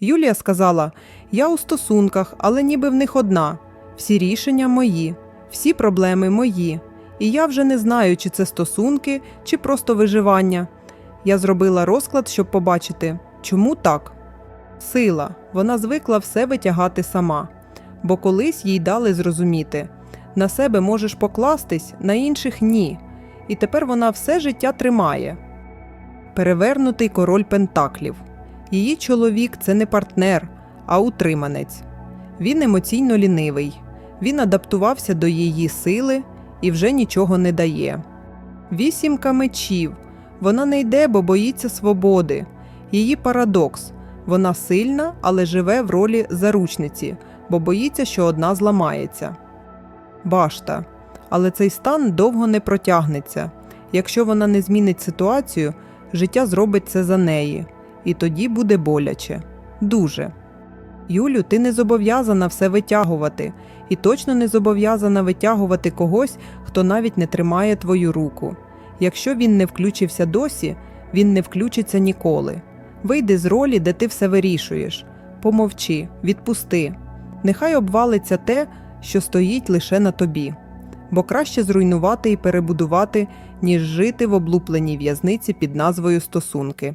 Юлія сказала: Я у стосунках, але ніби в них одна. Всі рішення мої, всі проблеми мої. І я вже не знаю, чи це стосунки, чи просто виживання. Я зробила розклад, щоб побачити, чому так. Сила. Вона звикла все витягати сама, бо колись їй дали зрозуміти на себе можеш покластись, на інших ні. І тепер вона все життя тримає. Перевернутий король Пентаклів. Її чоловік це не партнер, а утриманець. Він емоційно лінивий. Він адаптувався до її сили і вже нічого не дає. Вісімка мечів. Вона не йде, бо боїться свободи. Її парадокс. Вона сильна, але живе в ролі заручниці, бо боїться, що одна зламається. Башта. Але цей стан довго не протягнеться. Якщо вона не змінить ситуацію, життя зробить це за неї, і тоді буде боляче. Дуже. Юлю, ти не зобов'язана все витягувати, і точно не зобов'язана витягувати когось, хто навіть не тримає твою руку. Якщо він не включився досі, він не включиться ніколи. Вийди з ролі, де ти все вирішуєш. Помовчи, відпусти. Нехай обвалиться те, що стоїть лише на тобі. Бо краще зруйнувати і перебудувати, ніж жити в облупленій в'язниці під назвою стосунки.